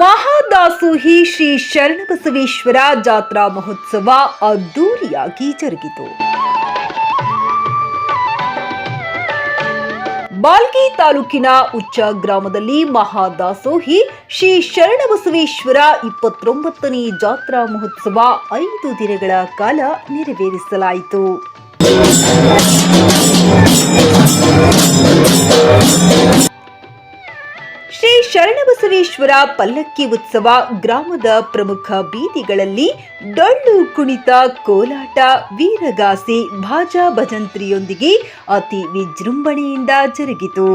ಮಹಾದಾಸೋಹಿ ಶ್ರೀ ಶರಣಬಸವೇಶ್ವರ ಜಾತ್ರಾ ಮಹೋತ್ಸವ ಅದ್ದೂರಿಯಾಗಿ ಜರುಗಿತು. ಬಾಲ್ಕಿ ತಾಲೂಕಿನ ಉಚ್ಚ ಗ್ರಾಮದಲ್ಲಿ ಮಹಾದಾಸೋಹಿ ಶ್ರೀ ಶರಣಬಸವೇಶ್ವರ ಇಪ್ಪತ್ತೊಂಬತ್ತನೇ ಜಾತ್ರಾ ಮಹೋತ್ಸವ ಐದು ದಿನಗಳ ಕಾಲ ನೆರವೇರಿಸಲಾಯಿತು. ಶರಣಬಸವೇಶ್ವರ ಪಲ್ಲಕ್ಕಿ ಉತ್ಸವ ಗ್ರಾಮದ ಪ್ರಮುಖ ಬೀದಿಗಳಲ್ಲಿ ಡೊಳ್ಳು ಕುಣಿತ ಕೋಲಾಟ ವೀರಗಾಸಿ ಭಾಜಾ ಭಜಂತ್ರಿಯೊಂದಿಗೆ ಅತಿ ವಿಜೃಂಭಣೆಯಿಂದ ಜರುಗಿತು.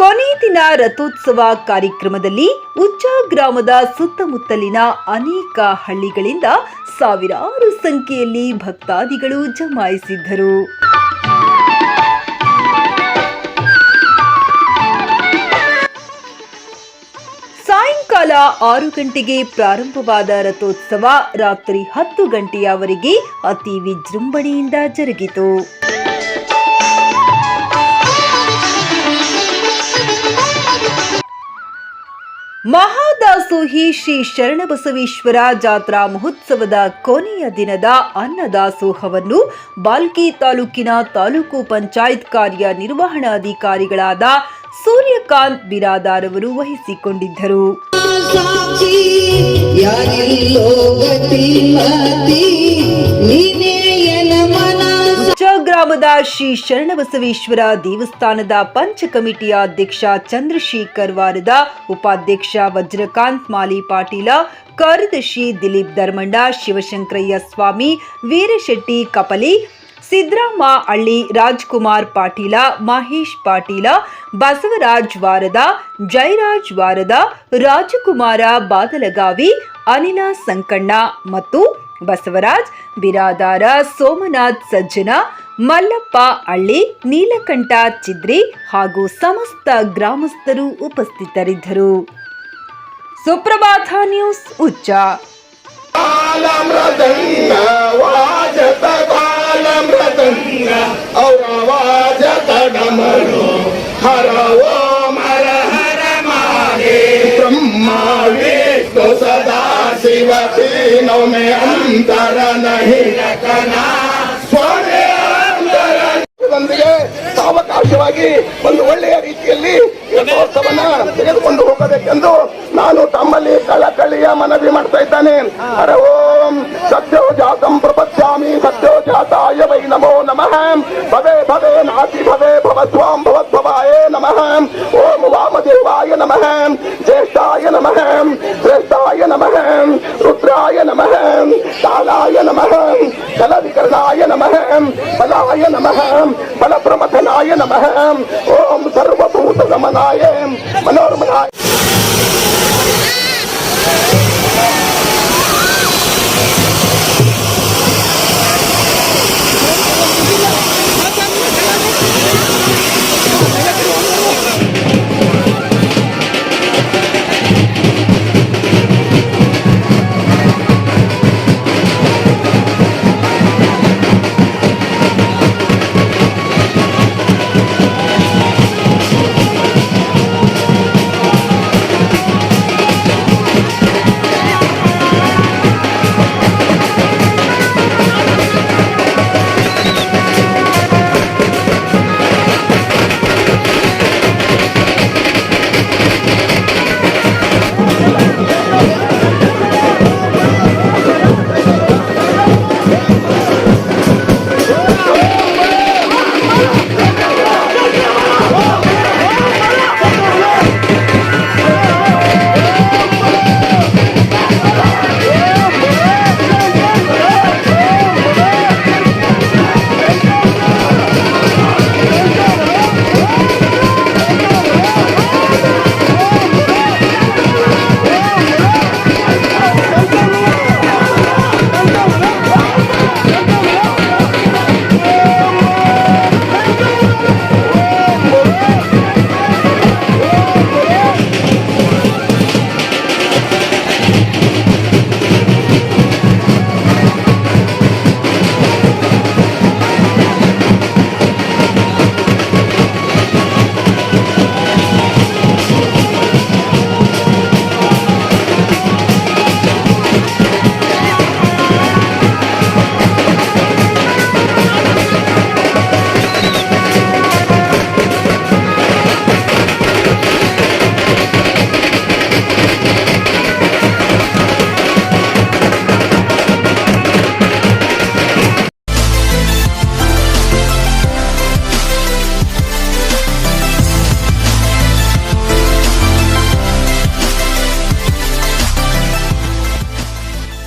ಕೊನೆ ದಿನ ರಥೋತ್ಸವ ಕಾರ್ಯಕ್ರಮದಲ್ಲಿ ಉಚ್ಚ ಗ್ರಾಮದ ಸುತ್ತಮುತ್ತಲಿನ ಅನೇಕ ಹಳ್ಳಿಗಳಿಂದ ಸಾವಿರಾರು ಸಂಖ್ಯೆಯಲ್ಲಿ ಭಕ್ತಾದಿಗಳು ಜಮಾಯಿಸಿದ್ದರು. ಆರು ಗಂಟೆಗೆ ಪ್ರಾರಂಭವಾದ ರಥೋತ್ಸವ ರಾತ್ರಿ ಹತ್ತು ಗಂಟೆಯವರೆಗೆ ಅತಿ ವಿಜೃಂಭಣೆಯಿಂದ ಜರುಗಿತು. ಮಹಾದಾಸೋಹಿ ಶ್ರೀ ಶರಣಬಸವೇಶ್ವರ ಜಾತ್ರಾ ಮಹೋತ್ಸವದ ಕೊನೆಯ ದಿನದ ಅನ್ನದಾಸೋಹವನ್ನು ಬಾಲ್ಕಿ ತಾಲೂಕಿನ ತಾಲೂಕು ಪಂಚಾಯತ್ ಕಾರ್ಯನಿರ್ವಹಣಾಧಿಕಾರಿಗಳಾದ ಸೂರ್ಯಕಾಂತ್ ಬಿರಾದಾರವರು ವಹಿಸಿಕೊಂಡಿದ್ದರು. ಸಾಕ್ಷಿ, ಯಾರಿಲ್ಲೋ ಗ್ರಾಮದ ಶ್ರೀ ಶರಣಬಸವೇಶ್ವರ ದೇವಸ್ಥಾನದ ಪಂಚ ಕಮಿಟಿಯ ಅಧ್ಯಕ್ಷ ಚಂದ್ರಶೇಖರ್ ವಾರದ ಉಪಾಧ್ಯಕ್ಷ ವಜ್ರಕಾಂತ್ ಮಾಲಿ ಪಾಟೀಲ, ಕಾರ್ಯದರ್ಶಿ ದಿಲೀಪ್ ಧರ್ಮಂಡ ಶಿವಶಂಕರಯ್ಯ ಸ್ವಾಮಿ, ವೀರಶೆಟ್ಟಿ ಕಪಲಿ ಸಿದ್ರಾಮ ಅಳ್ಳಿ ರಾಜ್ಕುಮಾರ್ ಪಾಟೀಲ, ಮಹೇಶ್ ಪಾಟೀಲ, ಬಸವರಾಜ್ ವಾರದ ಜಯರಾಜ್ ವಾರದ, ರಾಜಕುಮಾರ ಬಾದಲಗಾವಿ ಅನಿಲ ಸಂಕಣ್ಣ ಮತ್ತು ಬಸವರಾಜ್, ಬಿರಾದಾರ ಸೋಮನಾಥ್ ಸಜ್ಜನ, ಮಲ್ಲಪ್ಪ ಅಳ್ಳಿ ನೀಲಕಂಠ ಚಿದ್ರಿ ಹಾಗೂ ಸಮಸ್ತ ಗ್ರಾಮಸ್ಥರು ಉಪಸ್ಥಿತರಿದ್ದರು. ಸುಪ್ರಭಾತ ನ್ಯೂಸ್ ಉಚ್ಚ. ಮೃದಂಗ ವಾಜತ ಬಾಲ ಮೃದಂಗ ಅವರ ವಾಜತ ಡಮರು ಹರ ಮಾಗೆ ಬ್ರಹ್ಮ ವಿಷ್ಣು ಸದಾ ಶಿವ ನೌಮೆ ಅಂತರ ನಹಿ ರಕನಾ ಸ್ವಾಮಿ ಒಂದು ಒಳ್ಳೆಯ ರೀತಿಯಲ್ಲಿ ರಥೋತ್ಸವನ ತೆಗೆದುಕೊಂಡು ಹೋಗಬೇಕೆಂದು ನಾನು ತಮ್ಮಲ್ಲಿ ಕಳಕಳಿಯ ಮನವಿ ಮಾಡ್ತಾ ಇದ್ದಾನೆ. సత్యం సత్యో జాతం ప్రపద్యామి సత్యో జాతాయ వై నమో నమ భవే భవే నాసి భవే భవస్వాం భవద్భవాయ నమ ఓం వామదేవాయ నమ జ్యేష్ఠాయ నమ శ్రేష్ఠాయ నమ రుద్రాయ నమ కాలాయ నమ జల వికరణాయ నమ బలాయ నమ బల ప్రమథనాయ నమ ఓం సర్వభూత రమణాయ మనోరమణాయ